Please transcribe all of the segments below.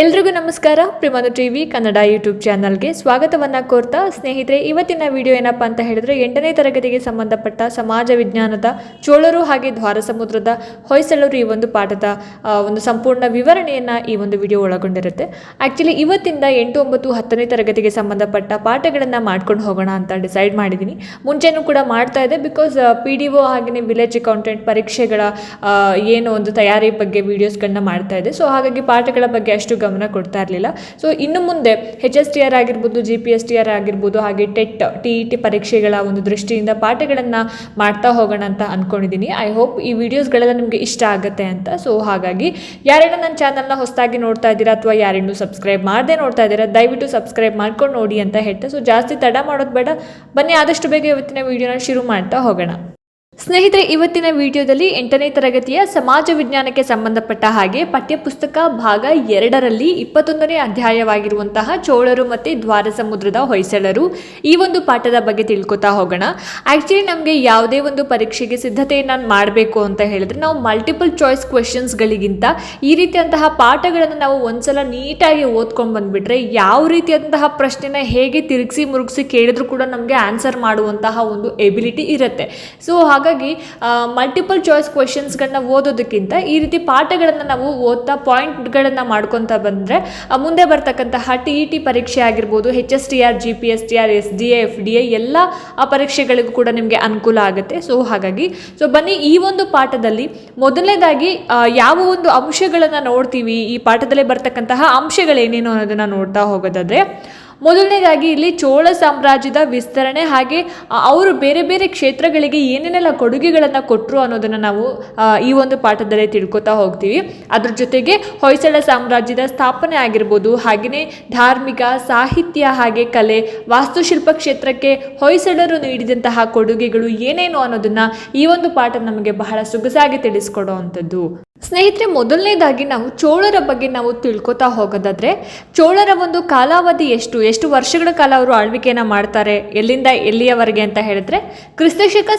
ಎಲ್ರಿಗೂ ನಮಸ್ಕಾರ. ಪ್ರಿಮನು TV Kannada YouTube ಚಾನಲ್ಗೆ ಸ್ವಾಗತವನ್ನ ಕೋರ್ತಾ ಸ್ನೇಹಿತರೆ, ಇವತ್ತಿನ ವಿಡಿಯೋ ಏನಪ್ಪ ಅಂತ ಹೇಳಿದ್ರೆ ಎಂಟನೇ ತರಗತಿಗೆ ಸಂಬಂಧಪಟ್ಟ ಸಮಾಜ ವಿಜ್ಞಾನದ ಚೋಳರು ಹಾಗೆ ದ್ವಾರ ಸಮುದ್ರದ ಹೊಯ್ಸಳರು ಈ ಒಂದು ಪಾಠದ ಒಂದು ಸಂಪೂರ್ಣ ವಿವರಣೆಯನ್ನ ಈ ಒಂದು ವಿಡಿಯೋ ಒಳಗೊಂಡಿರುತ್ತೆ. ಆಕ್ಚುಲಿ ಇವತ್ತಿಂದ ಎಂಟು ಒಂಬತ್ತು ಹತ್ತನೇ ತರಗತಿಗೆ ಸಂಬಂಧಪಟ್ಟ ಪಾಠಗಳನ್ನ ಮಾಡ್ಕೊಂಡು ಹೋಗೋಣ ಅಂತ ಡಿಸೈಡ್ ಮಾಡಿದ್ದೀನಿ ಮುಂಚೆನೂ ಕೂಡ ಮಾಡ್ತಾ ಇದೆ ಬಿಕಾಸ್ ಪಿ ಡಿ ಒ ಹಾಗೆಯೇ ವಿಲೇಜ್ ಅಕೌಂಟೆಂಟ್ ಪರೀಕ್ಷೆಗಳ ಏನು ಒಂದು ತಯಾರಿ ಬಗ್ಗೆ ವೀಡಿಯೋಸ್ಗಳನ್ನ ಮಾಡ್ತಾ ಇದೆ ಸೊ ಹಾಗಾಗಿ ಪಾಠಗಳ ಬಗ್ಗೆ ಅಷ್ಟು ಗಮನ ಕೊಡ್ತಾ ಇರಲಿಲ್ಲ. ಸೊ ಇನ್ನು ಮುಂದೆ ಹೆಚ್ ಎಸ್ ಟಿ ಆರ್ ಆಗಿರ್ಬೋದು G P S T R ಆಗಿರ್ಬೋದು, ಹಾಗೆ ಟೆಟ್ ಟಿ ಇ ಟಿ ಪರೀಕ್ಷೆಗಳ ಒಂದು ದೃಷ್ಟಿಯಿಂದ ಪಾಠಗಳನ್ನು ಮಾಡ್ತಾ ಹೋಗೋಣ ಅಂತ ಅಂದ್ಕೊಂಡಿದ್ದೀನಿ ಐ ಹೋಪ್ ಈ ವಿಡಿಯೋಸ್ಗಳೆಲ್ಲ ನಿಮಗೆ ಇಷ್ಟ ಆಗುತ್ತೆ ಅಂತ. ಸೊ ಹಾಗಾಗಿ ಯಾರೇನೋ ನನ್ನ ಚಾನಲ್ನ ಹೊಸದಾಗಿ ನೋಡ್ತಾ ಇದ್ದೀರಾ ಅಥವಾ ಯಾರಿನ್ನೂ ಸಬ್ಸ್ಕ್ರೈಬ್ ಮಾಡದೆ ನೋಡ್ತಾ ಇದ್ದೀರಾ, ದಯವಿಟ್ಟು ಸಬ್ಸ್ಕ್ರೈಬ್ ಮಾಡ್ಕೊಂಡು ನೋಡಿ ಅಂತ ಹೇಳ್ತಾ. ಸೊ ಜಾಸ್ತಿ ತಡ ಮಾಡೋದು ಬೇಡ. ಬನ್ನಿ ಆದಷ್ಟು ಬೇಗ ಇವತ್ತಿನ ವೀಡಿಯೋನ ಶುರು ಮಾಡ್ತಾ ಹೋಗೋಣ. ಸ್ನೇಹಿತರೆ, ಇವತ್ತಿನ ವಿಡಿಯೋದಲ್ಲಿ ಎಂಟನೇ ತರಗತಿಯ ಸಮಾಜ ವಿಜ್ಞಾನಕ್ಕೆ ಸಂಬಂಧಪಟ್ಟ ಹಾಗೆ ಪಠ್ಯಪುಸ್ತಕ ಭಾಗ ಎರಡರಲ್ಲಿ ಇಪ್ಪತ್ತೊಂದನೇ ಅಧ್ಯಾಯವಾಗಿರುವಂತಹ ಚೋಳರು ಮತ್ತು ದ್ವಾರ ಸಮುದ್ರದ ಹೊಯ್ಸಳರು ಈ ಒಂದು ಪಾಠದ ಬಗ್ಗೆ ತಿಳ್ಕೊತಾ ಹೋಗೋಣ. ಆ್ಯಕ್ಚುಲಿ ನಮಗೆ ಯಾವುದೇ ಒಂದು ಪರೀಕ್ಷೆಗೆ ಸಿದ್ಧತೆಯನ್ನು ಮಾಡಬೇಕು ಅಂತ ಹೇಳಿದ್ರೆ ನಾವು ಮಲ್ಟಿಪಲ್ ಚಾಯ್ಸ್ ಕ್ವೆಶನ್ಸ್ಗಳಿಗಿಂತ ಈ ರೀತಿಯಂತಹ ಪಾಠಗಳನ್ನು ನಾವು ಒಂದ್ಸಲ ನೀಟಾಗಿ ಓದ್ಕೊಂಡು ಬಂದುಬಿಟ್ರೆ ಯಾವ ರೀತಿಯಾದಂತಹ ಪ್ರಶ್ನೆನ ಹೇಗೆ ತಿರುಗಿಸಿ ಮುರುಗಿಸಿ ಕೇಳಿದ್ರು ಕೂಡ ನಮಗೆ ಆನ್ಸರ್ ಮಾಡುವಂತಹ ಒಂದು ಎಬಿಲಿಟಿ ಇರುತ್ತೆ. ಸೊ ಹಾಗಾಗಿ ಮಲ್ಟಿಪಲ್ ಚಾಯ್ಸ್ ಕ್ವೆಶನ್ಸ್ಗಳನ್ನ ಓದೋದಕ್ಕಿಂತ ಈ ರೀತಿ ಪಾಠಗಳನ್ನು ನಾವು ಓದ್ತಾ ಪಾಯಿಂಟ್ಗಳನ್ನು ಮಾಡ್ಕೊತಾ ಬಂದರೆ ಮುಂದೆ ಬರ್ತಕ್ಕಂತಹ ಟಿ ಇ ಟಿ ಪರೀಕ್ಷೆ ಆಗಿರ್ಬೋದು H S T R G P S T R S D A F D A ಎಲ್ಲ ಆ ಪರೀಕ್ಷೆಗಳಿಗೂ ಕೂಡ ನಿಮಗೆ ಅನುಕೂಲ ಆಗುತ್ತೆ. ಸೊ ಹಾಗಾಗಿ ಸೊ ಬನ್ನಿ ಈ ಒಂದು ಪಾಠದಲ್ಲಿ ಮೊದಲನೇದಾಗಿ ಯಾವ ಒಂದು ಅಂಶಗಳನ್ನು ನೋಡ್ತೀವಿ, ಈ ಪಾಠದಲ್ಲಿ ಬರ್ತಕ್ಕಂತಹ ಅಂಶಗಳೇನೇನು ಅನ್ನೋದನ್ನು ನೋಡ್ತಾ ಹೋಗೋದಾದ್ರೆ ಮೊದಲನೇದಾಗಿ ಇಲ್ಲಿ ಚೋಳ ಸಾಮ್ರಾಜ್ಯದ ವಿಸ್ತರಣೆ ಹಾಗೆ ಅವರು ಬೇರೆ ಬೇರೆ ಕ್ಷೇತ್ರಗಳಿಗೆ ಏನೇನೆಲ್ಲ ಕೊಡುಗೆಗಳನ್ನು ಕೊಟ್ಟರು ಅನ್ನೋದನ್ನು ನಾವು ಈ ಒಂದು ಪಾಠದಲ್ಲಿ ತಿಳ್ಕೊತಾ ಹೋಗ್ತೀವಿ. ಅದ್ರ ಜೊತೆಗೆ ಹೊಯ್ಸಳ ಸಾಮ್ರಾಜ್ಯದ ಸ್ಥಾಪನೆ ಆಗಿರ್ಬೋದು ಹಾಗೆಯೇ ಧಾರ್ಮಿಕ, ಸಾಹಿತ್ಯ ಹಾಗೆ ಕಲೆ, ವಾಸ್ತುಶಿಲ್ಪ ಕ್ಷೇತ್ರಕ್ಕೆ ಹೊಯ್ಸಳರು ನೀಡಿದಂತಹ ಕೊಡುಗೆಗಳು ಏನೇನು ಅನ್ನೋದನ್ನ ಈ ಒಂದು ಪಾಠ ನಮಗೆ ಬಹಳ ಸೊಗಸಾಗಿ ತಿಳಿಸ್ಕೊಡುವಂಥದ್ದು. ಸ್ನೇಹಿತರೆ, ಮೊದಲನೇದಾಗಿ ನಾವು ಚೋಳರ ಬಗ್ಗೆ ನಾವು ತಿಳ್ಕೊತಾ ಹೋಗೋದಾದ್ರೆ, ಚೋಳರ ಒಂದು ಕಾಲಾವಧಿ ಎಷ್ಟು ಎಷ್ಟು ವರ್ಷಗಳ ಕಾಲ ಅವರು ಆಳ್ವಿಕೆಯನ್ನ ಮಾಡ್ತಾರೆ, ಎಲ್ಲಿಂದ ಎಲ್ಲಿಯವರೆಗೆ ಅಂತ ಹೇಳಿದ್ರೆ, ಕ್ರಿಸ್ತಶಕ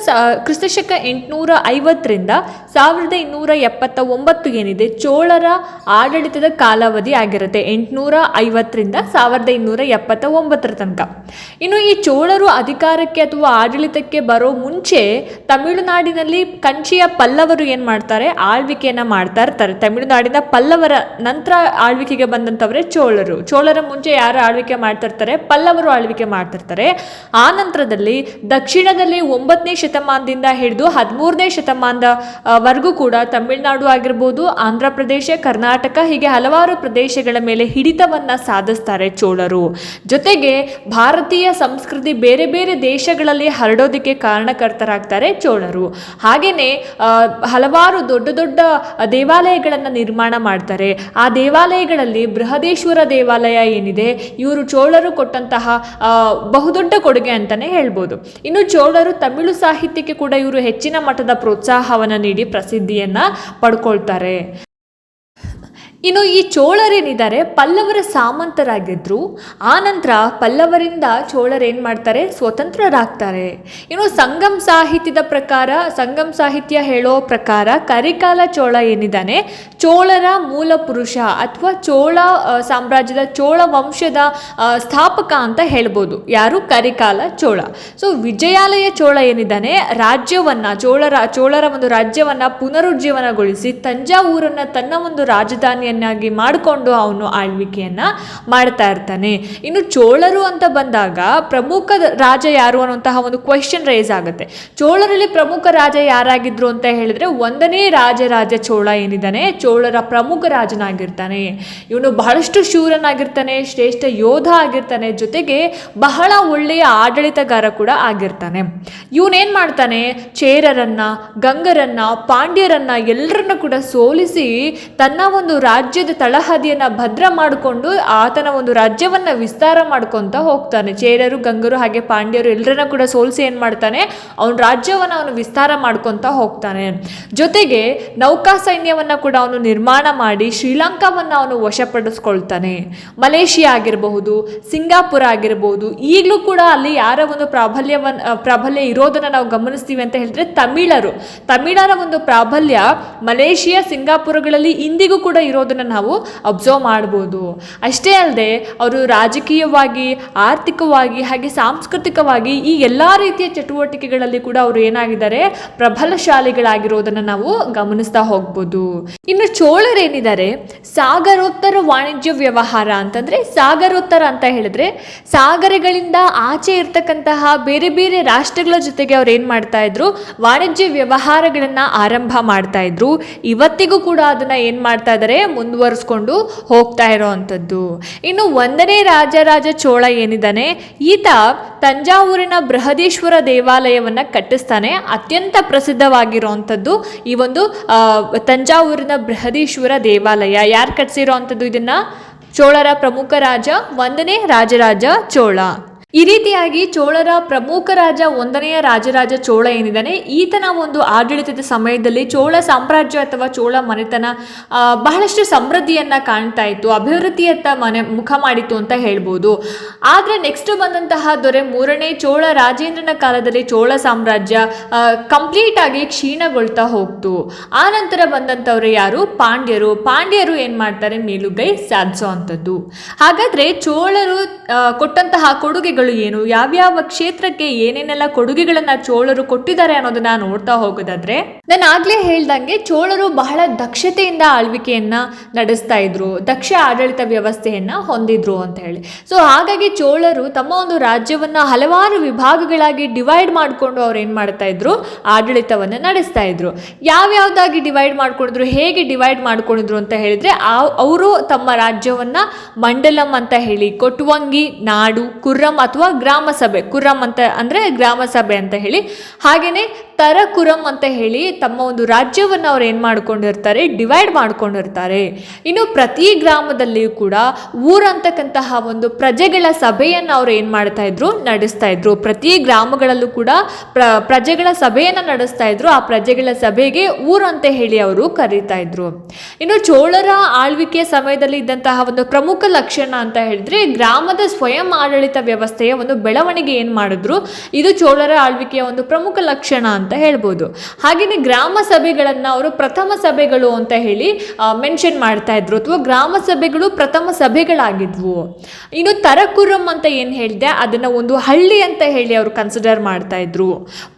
ಕ್ರಿಸ್ತಶಕ ಎಂಟುನೂರ ಐವತ್ತರಿಂದ ಸಾವಿರದ ಇನ್ನೂರ ಎಪ್ಪತ್ತ ಒಂಬತ್ತು ಏನಿದೆ ಚೋಳರ ಆಡಳಿತದ ಕಾಲಾವಧಿ ಆಗಿರುತ್ತೆ, ಎಂಟುನೂರ ಐವತ್ತರಿಂದ ಸಾವಿರದ ಇನ್ನೂರ ಎಪ್ಪತ್ತ ಒಂಬತ್ತರ ತನಕ. ಇನ್ನು ಈ ಚೋಳರು ಅಧಿಕಾರಕ್ಕೆ ಅಥವಾ ಆಡಳಿತಕ್ಕೆ ಬರೋ ಮುಂಚೆ ತಮಿಳುನಾಡಿನಲ್ಲಿ ಕಂಚಿಯ ಪಲ್ಲವರು ಏನು ಮಾಡ್ತಾರೆ, ಆಳ್ವಿಕೆಯನ್ನ ಮಾಡ್ತಾ ಇರ್ತಾರೆ. ತಮಿಳುನಾಡಿನ ಪಲ್ಲವರ ನಂತರ ಆಳ್ವಿಕೆಗೆ ಬಂದಂಥವರೇ ಚೋಳರು. ಚೋಳರ ಮುಂಚೆ ಯಾರು ಆಳ್ವಿಕೆ ಮಾಡ್ತಿರ್ತಾರೆ ಪಲ್ಲವರು ಆಳ್ವಿಕೆ ಮಾಡ್ತಿರ್ತಾರೆ. ಆ ನಂತರದಲ್ಲಿ ದಕ್ಷಿಣದಲ್ಲಿ ಒಂಬತ್ತನೇ ಶತಮಾನದಿಂದ ಹಿಡಿದು ಹದಿಮೂರನೇ ಶತಮಾನದ ಆ, ವರೆಗೂ ಕೂಡ ತಮಿಳುನಾಡು ಆಗಿರ್ಬೋದು ಆಂಧ್ರ ಪ್ರದೇಶ ಕರ್ನಾಟಕ ಹೀಗೆ ಹಲವಾರು ಪ್ರದೇಶಗಳ ಮೇಲೆ ಹಿಡಿತವನ್ನ ಸಾಧಿಸ್ತಾರೆ ಚೋಳರು. ಜೊತೆಗೆ ಭಾರತೀಯ ಸಂಸ್ಕೃತಿ ಬೇರೆ ಬೇರೆ ದೇಶಗಳಲ್ಲಿ ಹರಡೋದಕ್ಕೆ ಕಾರಣಕರ್ತರಾಗ್ತಾರೆ ಚೋಳರು. ಹಾಗೆಯೇ ಹಲವಾರು ದೊಡ್ಡ ದೊಡ್ಡ ದೇವಾಲಯಗಳನ್ನು ನಿರ್ಮಾಣ ಮಾಡ್ತಾರೆ. ಆ ದೇವಾಲಯಗಳಲ್ಲಿ ಬೃಹದೇಶ್ವರ ದೇವಾಲಯ ಏನಿದೆ ಇವರು ಚೋಳರು ಕೊಟ್ಟಂತಹ ಬಹುದೊಡ್ಡ ಕೊಡುಗೆ ಅಂತಲೇ ಹೇಳ್ಬೋದು. ಇನ್ನು ಚೋಳರು ತಮಿಳು ಸಾಹಿತ್ಯಕ್ಕೆ ಕೂಡ ಇವರು ಹೆಚ್ಚಿನ ಮಟ್ಟದ ಪ್ರೋತ್ಸಾಹವನ್ನು ನೀಡಿ ಪ್ರಸಿದ್ಧಿಯನ್ನು ಪಡ್ಕೊಳ್ತಾರೆ. ಇನ್ನು ಈ ಚೋಳರೇನಿದ್ದಾರೆ? ಪಲ್ಲವರ ಸಾಮಂತರಾಗಿದ್ದರು ಆ ನಂತರ ಪಲ್ಲವರಿಂದ ಚೋಳರೇನು ಮಾಡ್ತಾರೆ? ಸ್ವತಂತ್ರರಾಗ್ತಾರೆ. ಇನ್ನು ಸಂಗಮ್ ಸಾಹಿತ್ಯದ ಪ್ರಕಾರ, ಸಂಗಮ್ ಸಾಹಿತ್ಯ ಹೇಳೋ ಪ್ರಕಾರ ಕರಿಕಾಲ ಚೋಳ ಏನಿದ್ದಾನೆ? ಚೋಳರ ಮೂಲ ಪುರುಷ ಅಥವಾ ಚೋಳ ಸಾಮ್ರಾಜ್ಯದ ಚೋಳ ವಂಶದ ಸ್ಥಾಪಕ ಅಂತ ಹೇಳ್ಬೋದು. ಯಾರು? ಕರಿಕಾಲ ಚೋಳ. ಸೊ ವಿಜಯಾಲಯ ಚೋಳ ಏನಿದ್ದಾನೆ? ರಾಜ್ಯವನ್ನು, ಚೋಳರ ಚೋಳರ ಒಂದು ರಾಜ್ಯವನ್ನು ಪುನರುಜ್ಜೀವನಗೊಳಿಸಿ, ತಂಜಾವೂರನ್ನು ತನ್ನ ಒಂದು ರಾಜಧಾನಿಯನ್ನಾಗಿ ಮಾಡಿಕೊಂಡು ಅವನು ಆಳ್ವಿಕೆಯನ್ನ ಮಾಡ್ತಾ ಇರ್ತಾನೆ. ಇನ್ನು ಚೋಳರು ಅಂತ ಬಂದಾಗ ಪ್ರಮುಖ ರಾಜ ಯಾರು ಅನ್ನುವಂತಹ ಒಂದು ಕ್ವೆಶನ್ ರೈಸ್ ಆಗುತ್ತೆ. ಚೋಳರಲ್ಲಿ ಪ್ರಮುಖ ರಾಜ ಯಾರಾಗಿದ್ರು ಅಂತ ಹೇಳಿದ್ರೆ ಒಂದನೇ ರಾಜರಾಜ ಚೋಳ ಏನಿದ್ದಾನೆ? ಚೋಳರ ಪ್ರಮುಖ ರಾಜನಾಗಿರ್ತಾನೆ. ಇವನು ಬಹಳಷ್ಟು ಶೂರನಾಗಿರ್ತಾನೆ, ಶ್ರೇಷ್ಠ ಯೋಧ ಆಗಿರ್ತಾನೆ, ಜೊತೆಗೆ ಬಹಳ ಒಳ್ಳೆಯ ಆಡಳಿತಗಾರ ಕೂಡ ಆಗಿರ್ತಾನೆ. ಇವನೇನ್ ಮಾಡ್ತಾನೆ? ಚೇರರನ್ನ, ಗಂಗರನ್ನ, ಪಾಂಡ್ಯರನ್ನ ಎಲ್ಲರನ್ನ ಕೂಡ ಸೋಲಿಸಿ ತನ್ನ ಒಂದು ರಾಜ್ಯದ ತಳಹದಿಯನ್ನು ಭದ್ರ ಮಾಡಿಕೊಂಡು ಆತನ ಒಂದು ರಾಜ್ಯವನ್ನ ವಿಸ್ತಾರ ಮಾಡ್ಕೊತ ಹೋಗ್ತಾನೆ. ಚೇರರು, ಗಂಗರು ಹಾಗೆ ಪಾಂಡ್ಯರು ಎಲ್ಲರನ್ನ ಕೂಡ ಸೋಲ್ಸಿ ಏನು ಮಾಡ್ತಾನೆ? ಅವನ ರಾಜ್ಯವನ್ನ ಅವನು ವಿಸ್ತಾರ ಮಾಡ್ಕೊತ ಹೋಗ್ತಾನೆ. ಜೊತೆಗೆ ನೌಕಾ ಸೈನ್ಯವನ್ನ ಕೂಡ ಅವನು ನಿರ್ಮಾಣ ಮಾಡಿ ಶ್ರೀಲಂಕಾವನ್ನ ಅವನು ವಶಪಡಿಸ್ಕೊಳ್ತಾನೆ. ಮಲೇಷಿಯಾ ಆಗಿರಬಹುದು, ಸಿಂಗಾಪುರ ಆಗಿರಬಹುದು, ಈಗಲೂ ಕೂಡ ಅಲ್ಲಿ ಯಾರ ಒಂದು ಪ್ರಾಬಲ್ಯವನ್ನು ಪ್ರಾಬಲ್ಯ ಇರೋದನ್ನು ನಾವು ಗಮನಿಸ್ತೀವಿ ಅಂತ ಹೇಳಿದ್ರೆ ತಮಿಳರು. ತಮಿಳರ ಒಂದು ಪ್ರಾಬಲ್ಯ ಮಲೇಷಿಯಾ, ಸಿಂಗಾಪುರಗಳಲ್ಲಿ ಇಂದಿಗೂ ಕೂಡ ಇರೋದನ್ನ ಅನ್ನೋದನ್ನು ನಾವು ಅಬ್ಸರ್ವ್ ಮಾಡ್ಬೋದು. ಅಷ್ಟೇ ಅಲ್ಲದೆ ಅವರು ರಾಜಕೀಯವಾಗಿ, ಆರ್ಥಿಕವಾಗಿ ಹಾಗೆ ಸಾಂಸ್ಕೃತಿಕವಾಗಿ ಈ ಎಲ್ಲ ರೀತಿಯ ಚಟುವಟಿಕೆಗಳಲ್ಲಿ ಕೂಡ ಅವರು ಏನಾಗಿದ್ದಾರೆ, ಪ್ರಬಲಶಾಲಿಗಳಾಗಿರೋದನ್ನು ನಾವು ಗಮನಿಸ್ತಾ ಹೋಗ್ಬೋದು. ಇನ್ನು ಚೋಳರೇನಿದ್ದಾರೆ? ಸಾಗರೋತ್ತರ ವಾಣಿಜ್ಯ ವ್ಯವಹಾರ ಅಂತಂದ್ರೆ ಸಾಗರೋತ್ತರ ಅಂತ ಹೇಳಿದ್ರೆ ಸಾಗರಗಳಿಂದ ಆಚೆ ಇರ್ತಕ್ಕಂತಹ ಬೇರೆ ಬೇರೆ ರಾಷ್ಟ್ರಗಳ ಜೊತೆಗೆ ಅವ್ರು ಏನು ಮಾಡ್ತಾ ಇದ್ರು? ವಾಣಿಜ್ಯ ವ್ಯವಹಾರಗಳನ್ನು ಆರಂಭ ಮಾಡ್ತಾ ಇದ್ರು. ಇವತ್ತಿಗೂ ಕೂಡ ಅದನ್ನ ಏನು ಮಾಡ್ತಾ ಇದ್ದಾರೆ ಮುಂದುವರಿಸ್ಕೊಂಡು ಹೋಗ್ತಾ ಇರೋವಂಥದ್ದು. ಇನ್ನು ಒಂದನೇ ರಾಜರಾಜ ಚೋಳ ಏನಿದ್ದಾನೆ, ಈತ ತಂಜಾವೂರಿನ ಬೃಹದೀಶ್ವರ ದೇವಾಲಯವನ್ನ ಕಟ್ಟಿಸ್ತಾನೆ. ಅತ್ಯಂತ ಪ್ರಸಿದ್ಧವಾಗಿರುವಂಥದ್ದು ಈ ಒಂದು ತಂಜಾವೂರಿನ ಬೃಹದೀಶ್ವರ ದೇವಾಲಯ. ಯಾರು ಕಟ್ಟಿಸಿರೋ ಅಂಥದ್ದು ಇದನ್ನ? ಚೋಳರ ಪ್ರಮುಖ ರಾಜ, ಒಂದನೇ ರಾಜರಾಜ ಚೋಳ. ಈ ರೀತಿಯಾಗಿ ಚೋಳರ ಪ್ರಮುಖ ರಾಜ ಒಂದನೆಯ ರಾಜರಾಜ ಚೋಳ ಏನಿದ್ದಾನೆ, ಈತನ ಒಂದು ಆಡಳಿತದ ಸಮಯದಲ್ಲಿ ಚೋಳ ಸಾಮ್ರಾಜ್ಯ ಅಥವಾ ಚೋಳ ಮನೆತನ ಬಹಳಷ್ಟು ಸಮೃದ್ಧಿಯನ್ನ ಕಾಣ್ತಾ ಇತ್ತು, ಅಭಿವೃದ್ಧಿಯತ್ತ ಮನೆ ಮುಖ ಮಾಡಿತ್ತು ಅಂತ ಹೇಳ್ಬೋದು. ಆದ್ರೆ ನೆಕ್ಸ್ಟ್ ಬಂದಂತಹ ದೊರೆ ಮೂರನೇ ಚೋಳ ರಾಜೇಂದ್ರನ ಕಾಲದಲ್ಲಿ ಚೋಳ ಸಾಮ್ರಾಜ್ಯ ಕಂಪ್ಲೀಟ್ ಆಗಿ ಕ್ಷೀಣಗೊಳ್ತಾ ಹೋಗ್ತು. ಆ ನಂತರ ಬಂದಂಥವ್ರು ಯಾರು? ಪಾಂಡ್ಯರು. ಪಾಂಡ್ಯರು ಏನು ಮಾಡ್ತಾರೆ? ಮೇಲುಗೈ ಸಾಧಿಸೋ ಅಂಥದ್ದು. ಹಾಗಾದ್ರೆ ಚೋಳರು ಕೊಟ್ಟಂತಹ ಕೊಡುಗೆಗಳು ಏನು? ಯಾವ್ಯಾವ ಕ್ಷೇತ್ರಕ್ಕೆ ಏನೇನೆಲ್ಲ ಕೊಡುಗೆಗಳನ್ನ ಚೋಳರು ಕೊಟ್ಟಿದ್ದಾರೆ ಅನ್ನೋದನ್ನ ನೋಡ್ತಾ ಹೋಗೋದಾದ್ರೆ, ನಾನು ಆಗ್ಲೇ ಹೇಳ್ದಂಗೆ ಚೋಳರು ಬಹಳ ದಕ್ಷತೆಯಿಂದ ಆಳ್ವಿಕೆಯನ್ನ ನಡೆಸ್ತಾ ಇದ್ರು, ದಕ್ಷ ಆಡಳಿತ ವ್ಯವಸ್ಥೆಯನ್ನ ಹೊಂದಿದ್ರು ಅಂತ ಹೇಳಿ. ಸೊ ಹಾಗಾಗಿ ಚೋಳರು ತಮ್ಮ ಒಂದು ರಾಜ್ಯವನ್ನ ಹಲವಾರು ವಿಭಾಗಗಳಾಗಿ ಡಿವೈಡ್ ಮಾಡಿಕೊಂಡು ಅವ್ರು ಏನ್ ಮಾಡ್ತಾ ಇದ್ರು? ಆಡಳಿತವನ್ನ ನಡೆಸ್ತಾ ಇದ್ರು. ಯಾವ್ಯಾವ್ದಾಗಿ ಡಿವೈಡ್ ಮಾಡ್ಕೊಂಡಿದ್ರು? ಹೇಗೆ ಡಿವೈಡ್ ಮಾಡ್ಕೊಂಡಿದ್ರು ಅಂತ ಹೇಳಿದ್ರೆ ಅವರು ತಮ್ಮ ರಾಜ್ಯವನ್ನ ಮಂಡಲಂ ಅಂತ ಹೇಳಿ, ಕೊಟ್ವಂಗಿ, ನಾಡು, ಕುರ್ರಂ ಅಥವಾ ಗ್ರಾಮ ಸಭೆ ಅಂತ ಅಂದರೆ ಗ್ರಾಮ ಸಭೆ ಅಂತ ಹೇಳಿ. ಹಾಗೇನೆ ತರಕುರಂ ಅಂತ ಹೇಳಿ ತಮ್ಮ ಒಂದು ರಾಜ್ಯವನ್ನು ಅವ್ರು ಏನು ಮಾಡ್ಕೊಂಡಿರ್ತಾರೆ ಡಿವೈಡ್ ಮಾಡ್ಕೊಂಡಿರ್ತಾರೆ. ಇನ್ನು ಪ್ರತಿ ಗ್ರಾಮದಲ್ಲಿಯೂ ಕೂಡ ಊರಂತಕ್ಕಂತಹ ಒಂದು ಪ್ರಜೆಗಳ ಸಭೆಯನ್ನು ಅವ್ರು ಏನು ಮಾಡ್ತಾ ಇದ್ರು, ನಡೆಸ್ತಾ ಇದ್ರು. ಪ್ರತಿ ಗ್ರಾಮಗಳಲ್ಲೂ ಕೂಡ ಪ್ರ, ಪ್ರಜೆಗಳ ಸಭೆಯನ್ನು ನಡೆಸ್ತಾ ಇದ್ರು. ಆ ಪ್ರಜೆಗಳ ಸಭೆಗೆ ಊರು ಅಂತ ಹೇಳಿ ಅವರು ಕರೀತಾ ಇದ್ರು. ಇನ್ನು ಚೋಳರ ಆಳ್ವಿಕೆಯ ಸಮಯದಲ್ಲಿ ಇದ್ದಂತಹ ಒಂದು ಪ್ರಮುಖ ಲಕ್ಷಣ ಅಂತ ಹೇಳಿದ್ರೆ ಗ್ರಾಮದ ಸ್ವಯಂ ಆಡಳಿತ ವ್ಯವಸ್ಥೆಯ ಒಂದು ಬೆಳವಣಿಗೆ ಏನು ಮಾಡಿದ್ರು, ಇದು ಚೋಳರ ಆಳ್ವಿಕೆಯ ಒಂದು ಪ್ರಮುಖ ಲಕ್ಷಣ ಅಂತ ಹೇಳ್ಬೋದು. ಹಾಗೆಯೇ ಗ್ರಾಮ ಸಭೆಗಳನ್ನು ಅವರು ಪ್ರಥಮ ಸಭೆಗಳು ಅಂತ ಹೇಳಿ ಮೆನ್ಷನ್ ಮಾಡ್ತಾ ಇದ್ರು. ಅಥವಾ ಗ್ರಾಮ ಸಭೆಗಳು ಪ್ರಥಮ ಸಭೆಗಳಾಗಿದ್ವು. ಇನ್ನು ತರಕುರಂ ಅಂತ ಏನು ಹೇಳಿದೆ, ಅದನ್ನು ಒಂದು ಹಳ್ಳಿ ಅಂತ ಹೇಳಿ ಅವರು ಕನ್ಸಿಡರ್ ಮಾಡ್ತಾ ಇದ್ರು.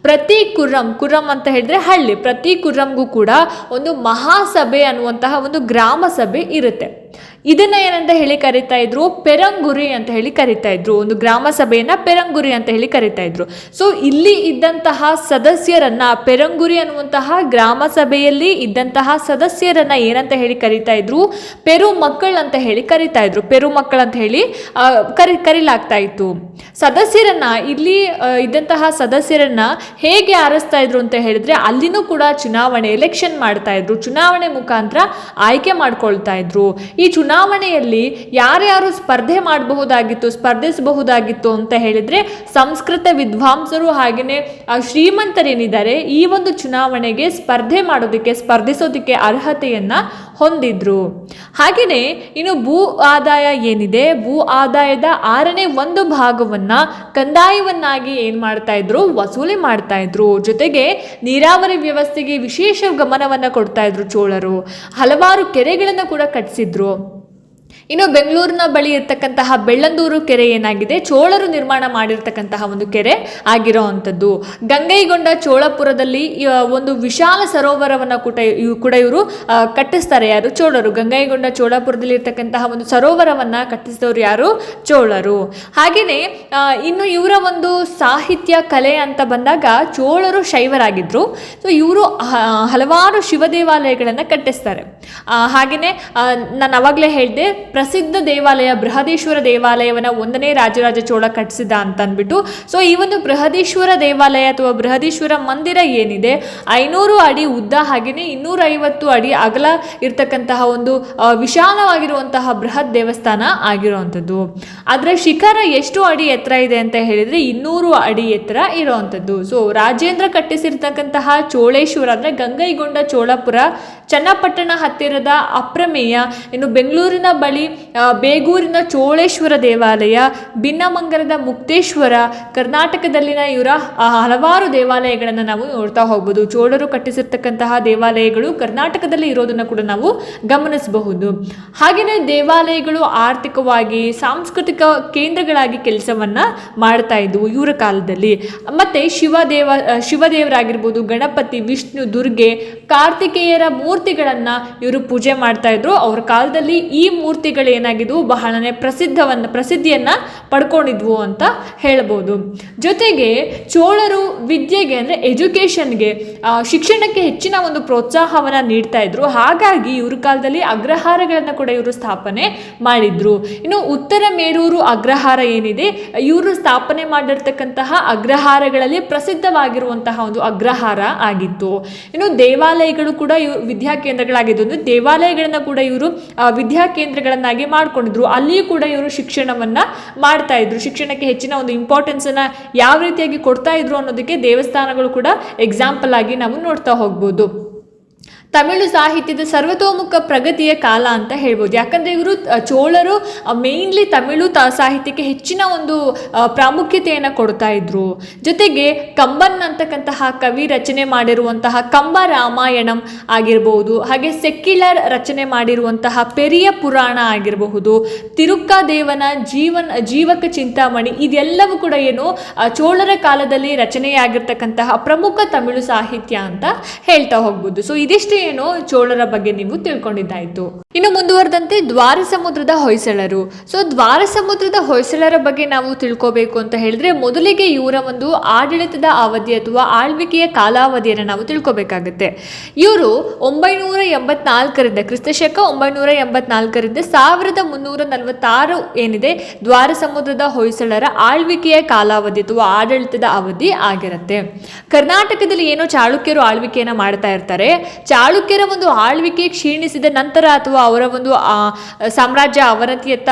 ಪ್ರತಿ ಕುರಂ ಕುರಂ ಅಂತ ಹೇಳಿದ್ರೆ ಹಳ್ಳಿ. ಪ್ರತಿ ಕುರಂಗೂ ಕೂಡ ಒಂದು ಮಹಾಸಭೆ ಅನ್ನುವಂತಹ ಒಂದು ಗ್ರಾಮ ಸಭೆ ಇರುತ್ತೆ. ಇದನ್ನ ಏನಂತ ಹೇಳಿ ಕರಿತಾ ಇದ್ರು? ಪೆರಂಗುರಿ ಅಂತ ಹೇಳಿ ಕರಿತಾ ಇದ್ರು. ಒಂದು ಗ್ರಾಮ ಸಭೆಯನ್ನ ಪೆರಂಗುರಿ ಅಂತ ಹೇಳಿ ಕರಿತಾ ಇದ್ರು. ಸೊ ಇಲ್ಲಿ ಇದ್ದಂತಹ ಸದಸ್ಯರನ್ನ, ಪೆರಂಗುರಿ ಅನ್ನುವಂತಹ ಗ್ರಾಮ ಸಭೆಯಲ್ಲಿ ಇದ್ದಂತಹ ಸದಸ್ಯರನ್ನ ಏನಂತ ಹೇಳಿ ಕರಿತಾ ಇದ್ರು? ಪೆರು ಮಕ್ಕಳು ಅಂತ ಹೇಳಿ ಕರಿತಾ ಇದ್ರು. ಪೆರು ಮಕ್ಕಳು ಅಂತ ಹೇಳಿ ಕರಿ, ಕರಿಲಾಗ್ತಾ ಇತ್ತು. ಸದಸ್ಯರನ್ನ, ಇಲ್ಲಿ ಇದ್ದಂತಹ ಸದಸ್ಯರನ್ನ ಹೇಗೆ ಆರಿಸ್ತಾ ಇದ್ರು ಅಂತ ಹೇಳಿದ್ರೆ, ಅಲ್ಲಿನೂ ಕೂಡ ಚುನಾವಣೆ ಎಲೆಕ್ಷನ್ ಮಾಡ್ತಾ ಇದ್ರು. ಚುನಾವಣೆ ಮುಖಾಂತರ ಆಯ್ಕೆ ಮಾಡ್ಕೊಳ್ತಾ ಇದ್ರು. ಚುನಾವಣೆಯಲ್ಲಿ ಯಾರ್ಯಾರು ಸ್ಪರ್ಧೆ ಮಾಡಬಹುದಾಗಿತ್ತು, ಸ್ಪರ್ಧಿಸಬಹುದಾಗಿತ್ತು ಅಂತ ಹೇಳಿದರೆ ಸಂಸ್ಕೃತ ವಿದ್ವಾಂಸರು ಹಾಗೆಯೇ ಶ್ರೀಮಂತರೇನಿದ್ದಾರೆ, ಈ ಒಂದು ಚುನಾವಣೆಗೆ ಸ್ಪರ್ಧೆ ಮಾಡೋದಕ್ಕೆ, ಸ್ಪರ್ಧಿಸೋದಕ್ಕೆ ಅರ್ಹತೆಯನ್ನು ಹೊಂದಿದ್ರು. ಹಾಗೆಯೇ ಇನ್ನು ಭೂ ಆದಾಯ ಏನಿದೆ, ಭೂ ಆದಾಯದ ಆರನೇ ಒಂದು ಭಾಗವನ್ನ ಕಂದಾಯವನ್ನಾಗಿ ಏನು ಮಾಡ್ತಾ ಇದ್ರು, ವಸೂಲಿ ಮಾಡ್ತಾ ಇದ್ರು. ಜೊತೆಗೆ ನೀರಾವರಿ ವ್ಯವಸ್ಥೆಗೆ ವಿಶೇಷ ಗಮನವನ್ನ ಕೊಡ್ತಾ ಇದ್ರು ಚೋಳರು. ಹಲವಾರು ಕೆರೆಗಳನ್ನು ಕೂಡ ಕಟ್ಟಿಸಿದ್ರು ಇನ್ನು ಬೆಂಗಳೂರಿನ ಬಳಿ ಇರ್ತಕ್ಕಂತಹ ಬೆಳ್ಳಂದೂರು ಕೆರೆ ಏನಾಗಿದೆ? ಚೋಳರು ನಿರ್ಮಾಣ ಮಾಡಿರ್ತಕ್ಕಂತಹ ಒಂದು ಕೆರೆ ಆಗಿರೋ ಅಂಥದ್ದು. ಗಂಗೈಗೊಂಡ ಚೋಳಪುರದಲ್ಲಿ ಒಂದು ವಿಶಾಲ ಸರೋವರವನ್ನು ಕೂಡ ಕೂಡ ಇವರು ಕಟ್ಟಿಸ್ತಾರೆ ಯಾರು? ಚೋಳರು. ಗಂಗೈಗೊಂಡ ಚೋಳಪುರದಲ್ಲಿ ಇರ್ತಕ್ಕಂತಹ ಒಂದು ಸರೋವರವನ್ನ ಕಟ್ಟಿಸಿದವರು ಯಾರು? ಚೋಳರು. ಹಾಗೆಯೇ ಇನ್ನು ಇವರ ಒಂದು ಸಾಹಿತ್ಯ, ಕಲೆ ಅಂತ ಬಂದಾಗ ಚೋಳರು ಶೈವರಾಗಿದ್ರು. ಸೊ ಇವರು ಹಲವಾರು ಶಿವ ದೇವಾಲಯಗಳನ್ನು ಕಟ್ಟಿಸ್ತಾರೆ. ಹಾಗೆಯೇ ನಾನು ಅವಾಗಲೇ ಹೇಳಿದೆ ಪ್ರಸಿದ್ಧ ದೇವಾಲಯ ಬೃಹದೀಶ್ವರ ದೇವಾಲಯವನ್ನು ಒಂದನೇ ರಾಜರಾಜ ಚೋಳ ಕಟ್ಟಿಸಿದ ಅಂತ ಅಂದ್ಬಿಟ್ಟು ಸೊ ಈ ಒಂದು ಬೃಹದೀಶ್ವರ ದೇವಾಲಯ ಅಥವಾ ಬೃಹದೀಶ್ವರ ಮಂದಿರ ಏನಿದೆ, ಐನೂರು ಅಡಿ ಉದ್ದ ಹಾಗೆಯೇ ಇನ್ನೂರೈವತ್ತು ಅಡಿ ಅಗಲ ಇರ್ತಕ್ಕಂತಹ ಒಂದು ವಿಶಾಲವಾಗಿರುವಂತಹ ಬೃಹತ್ ದೇವಸ್ಥಾನ ಆಗಿರುವಂಥದ್ದು. ಅದರ ಶಿಖರ ಎಷ್ಟು ಅಡಿ ಎತ್ತರ ಇದೆ ಅಂತ ಹೇಳಿದ್ರೆ ಇನ್ನೂರು ಅಡಿ ಎತ್ತರ ಇರುವಂಥದ್ದು. ಸೊ ರಾಜೇಂದ್ರ ಕಟ್ಟಿಸಿರ್ತಕ್ಕಂತಹ ಚೋಳೇಶ್ವರ ಅಂದರೆ ಗಂಗೈಗೊಂಡ ಚೋಳಪುರ, ಚನ್ನಪಟ್ಟಣ ಹತ್ತಿರದ ಅಪ್ರಮೇಯ, ಇನ್ನು ಬೆಂಗಳೂರಿನ ಬಳಿ ಬೇಗೂರಿನ ಚೋಳೇಶ್ವರ ದೇವಾಲಯ ಭಿನ್ನಮಂಗಲದ ಮುಕ್ತೇಶ್ವರ, ಕರ್ನಾಟಕದಲ್ಲಿನ ಇವರ ಹಲವಾರು ದೇವಾಲಯಗಳನ್ನು ನಾವು ನೋಡ್ತಾ ಹೋಗ್ಬೋದು. ಚೋಳರು ಕಟ್ಟಿಸಿರ್ತಕ್ಕಂತಹ ದೇವಾಲಯಗಳು ಕರ್ನಾಟಕದಲ್ಲಿ ಇರೋದನ್ನು ಕೂಡ ನಾವು ಗಮನಿಸಬಹುದು. ಹಾಗೆಯೇ ದೇವಾಲಯಗಳು ಆರ್ಥಿಕವಾಗಿ, ಸಾಂಸ್ಕೃತಿಕ ಕೇಂದ್ರಗಳಾಗಿ ಕೆಲಸವನ್ನು ಮಾಡ್ತಾ ಇದ್ವು ಇವರ ಕಾಲದಲ್ಲಿ. ಮತ್ತೆ ಶಿವ ದೇವ ಶಿವದೇವರಾಗಿರ್ಬೋದು, ಗಣಪತಿ, ವಿಷ್ಣು, ದುರ್ಗೆ, ಕಾರ್ತಿಕೇಯರ ಮೂರ್ತಿಗಳನ್ನ ಇವರು ಪೂಜೆ ಮಾಡ್ತಾ ಇದ್ರು. ಅವ್ರ ಕಾಲದಲ್ಲಿ ಈ ಮೂರ್ತಿಗಳು ಏನಾಗಿದ್ವು ಬಹಳನೇ ಪ್ರಸಿದ್ಧವನ್ನ, ಪ್ರಸಿದ್ಧಿಯನ್ನ ಪಡ್ಕೊಂಡಿದ್ವು ಅಂತ ಹೇಳ್ಬೋದು. ಜೊತೆಗೆ ಚೋಳರು ವಿದ್ಯೆಗೆ ಅಂದ್ರೆ ಎಜುಕೇಷನ್ಗೆ ಶಿಕ್ಷಣಕ್ಕೆ ಹೆಚ್ಚಿನ ಒಂದು ಪ್ರೋತ್ಸಾಹವನ್ನ ನೀಡ್ತಾ ಇದ್ರು. ಹಾಗಾಗಿ ಇವ್ರ ಕಾಲದಲ್ಲಿ ಅಗ್ರಹಾರಗಳನ್ನು ಕೂಡ ಇವರು ಸ್ಥಾಪನೆ ಮಾಡಿದ್ರು. ಇನ್ನು ಉತ್ತರ ಮೇರೂರು ಅಗ್ರಹಾರ ಏನಿದೆ? ಇವರು ಸ್ಥಾಪನೆ ಮಾಡಿರ್ತಕ್ಕಂತಹ ಅಗ್ರಹಾರಗಳಲ್ಲಿ ಪ್ರಸಿದ್ಧವಾಗಿರುವಂತಹ ಒಂದು ಅಗ್ರಹಾರ ಆಗಿತ್ತು. ಇನ್ನು ದೇವಾಲಯಗಳು ಕೂಡ ಇವು ವಿದ್ಯಾ ಕೇಂದ್ರಗಳಾಗಿದ್ದು ದೇವಾಲಯಗಳನ್ನ ಕೂಡ ಇವರು ವಿದ್ಯಾಕೇಂದ್ರಗಳನ್ನಾಗಿ ಮಾಡಿಕೊಂಡಿದ್ರು. ಅಲ್ಲಿಯೂ ಕೂಡ ಇವರು ಶಿಕ್ಷಣವನ್ನ ಮಾಡ್ತಾ ಇದ್ರು. ಶಿಕ್ಷಣಕ್ಕೆ ಹೆಚ್ಚಿನ ಒಂದು ಇಂಪಾರ್ಟೆನ್ಸ್ ಅನ್ನ ಯಾವ ರೀತಿಯಾಗಿ ಕೊಡ್ತಾ ಇದ್ರು ಅನ್ನೋದಕ್ಕೆ ದೇವಸ್ಥಾನಗಳು ಕೂಡ ಎಕ್ಸಾಂಪಲ್ ಆಗಿ ನಾವು ನೋಡ್ತಾ ಹೋಗ್ಬೋದು. ತಮಿಳು ಸಾಹಿತ್ಯದ ಸರ್ವತೋಮುಖ ಪ್ರಗತಿಯ ಕಾಲ ಅಂತ ಹೇಳ್ಬೋದು. ಯಾಕಂದರೆ ಇವರು ಚೋಳರು ಮೇಯ್ನ್ಲಿ ತಮಿಳು ತ, ಸಾಹಿತ್ಯಕ್ಕೆ ಹೆಚ್ಚಿನ ಒಂದು ಪ್ರಾಮುಖ್ಯತೆಯನ್ನು ಕೊಡ್ತಾ ಇದ್ರು. ಜೊತೆಗೆ ಕಂಬನ್ ಅಂತಕ್ಕಂತಹ ಕವಿ ರಚನೆ ಮಾಡಿರುವಂತಹ ಕಂಬ ರಾಮಾಯಣಂ ಆಗಿರಬಹುದು ಹಾಗೆ ಸೆಕ್ಯುಲರ್ ರಚನೆ ಮಾಡಿರುವಂತಹ ಪೆರಿಯ ಪುರಾಣ ಆಗಿರಬಹುದು, ತಿರುಕ್ಕದೇವನ ಜೀವನ, ಜೀವಕ ಚಿಂತಾಮಣಿ ಇದೆಲ್ಲವೂ ಕೂಡ ಏನು ಚೋಳರ ಕಾಲದಲ್ಲಿ ರಚನೆಯಾಗಿರ್ತಕ್ಕಂತಹ ಪ್ರಮುಖ ತಮಿಳು ಸಾಹಿತ್ಯ ಅಂತ ಹೇಳ್ತಾ ಹೋಗ್ಬೋದು. ಸೊ ಇದಿಷ್ಟು ಏನು ಚೋಳರ ಬಗ್ಗೆ ನೀವು ತಿಳ್ಕೊಂಡಿದ್ದಾಯ್ತು. ಇನ್ನು ಮುಂದುವರೆದಂತೆ ದ್ವಾರ ಸಮುದ್ರದ ಹೊಯ್ಸಳರು. ಸೊ ದ್ವಾರ ಸಮುದ್ರದ ಹೊಯ್ಸಳರ ಬಗ್ಗೆ ನಾವು ತಿಳ್ಕೋಬೇಕು ಅಂತ ಹೇಳಿದ್ರೆ ಮೊದಲಿಗೆ ಇವರ ಒಂದು ಆಡಳಿತದ ಅವಧಿ ಅಥವಾ ಆಳ್ವಿಕೆಯ ಕಾಲಾವಧಿಯನ್ನು ನಾವು ತಿಳ್ಕೊಬೇಕಾಗುತ್ತೆ. ಇವರು ಒಂಬೈನೂರ ಎಂಬತ್ನಾಲ್ಕರಿಂದ, ಕ್ರಿಸ್ತಶಕ ಒಂಬೈನೂರ ಎಂಬತ್ನಾಲ್ಕರಿಂದ ಸಾವಿರದ ಮುನ್ನೂರ ನಲವತ್ತಾರು ಏನಿದೆ, ದ್ವಾರ ಸಮುದ್ರದ ಹೊಯ್ಸಳರ ಆಳ್ವಿಕೆಯ ಕಾಲಾವಧಿ ಅಥವಾ ಆಡಳಿತದ ಅವಧಿ ಆಗಿರುತ್ತೆ. ಕರ್ನಾಟಕದಲ್ಲಿ ಏನೋ ಚಾಳುಕ್ಯರು ಆಳ್ವಿಕೆಯನ್ನು ಮಾಡ್ತಾ ಇರ್ತಾರೆ. ಚಾಳುಕ್ಯರ ಒಂದು ಆಳ್ವಿಕೆ ಕ್ಷೀಣಿಸಿದ ನಂತರ ಅಥವಾ ಅವರ ಒಂದು ಸಾಮ್ರಾಜ್ಯ ಅವನತಿಯತ್ತ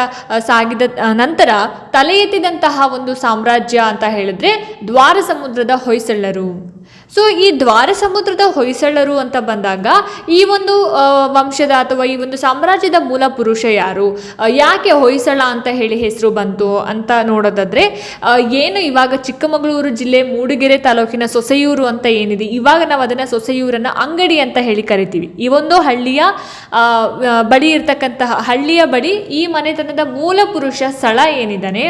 ಸಾಗಿದ ನಂತರ ತಲೆ ಎತ್ತಿದಂತಹ ಒಂದು ಸಾಮ್ರಾಜ್ಯ ಅಂತ ಹೇಳಿದ್ರೆ ದ್ವಾರ ಸಮುದ್ರದ ಹೊಯ್ಸಳರು. ಸೊ ಈ ದ್ವಾರ ಸಮುದ್ರದ ಹೊಯ್ಸಳರು ಅಂತ ಬಂದಾಗ, ಈ ಒಂದು ವಂಶದ ಅಥವಾ ಈ ಒಂದು ಸಾಮ್ರಾಜ್ಯದ ಮೂಲ ಪುರುಷ ಯಾರು? ಯಾಕೆ ಹೊಯ್ಸಳ ಅಂತ ಹೇಳಿ ಹೆಸರು ಬಂತು ಅಂತ ನೋಡೋದಾದ್ರೆ ಏನು ಇವಾಗ ಚಿಕ್ಕಮಗಳೂರು ಜಿಲ್ಲೆ ಮೂಡಿಗೆರೆ ತಾಲೂಕಿನ ಸೊಸೆಯೂರು ಅಂತ ಏನಿದೆ, ಇವಾಗ ನಾವು ಅದನ್ನು ಸೊಸೆಯೂರನ್ನ ಅಂಗಡಿ ಅಂತ ಹೇಳಿ ಕರಿತೀವಿ. ಈ ಒಂದು ಹಳ್ಳಿಯ ಬಳಿ ಇರ್ತಕ್ಕಂತಹ, ಹಳ್ಳಿಯ ಬಳಿ ಈ ಮನೆತನದ ಮೂಲ ಪುರುಷ ಸ್ಥಳ ಏನಿದ್ದಾನೆ,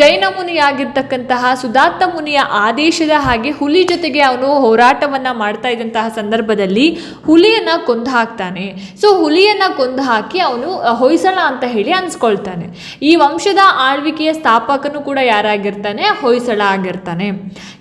ಜೈನ ಮುನಿಯಾಗಿರ್ತಕ್ಕಂತಹ ಸುದಾತ್ತ ಮುನಿಯ ಆದೇಶದ ಹಾಗೆ ಹುಲಿ ಜೊತೆಗೆ ಅವನು ಹೋರಾಟವನ್ನ ಮಾಡ್ತಾ ಇದ್ದಂತಹ ಸಂದರ್ಭದಲ್ಲಿ ಹುಲಿಯನ್ನ ಕೊಂದು ಹಾಕ್ತಾನೆ. ಸೊ ಹುಲಿಯನ್ನ ಕೊಂದು ಹಾಕಿ ಅವನು ಹೊಯ್ಸಳ ಅಂತ ಹೇಳಿ ಅನ್ಸ್ಕೊಳ್ತಾನೆ. ಈ ವಂಶದ ಆಳ್ವಿಕೆಯ ಸ್ಥಾಪಕನು ಕೂಡ ಯಾರಾಗಿರ್ತಾನೆ? ಹೊಯ್ಸಳ ಆಗಿರ್ತಾನೆ.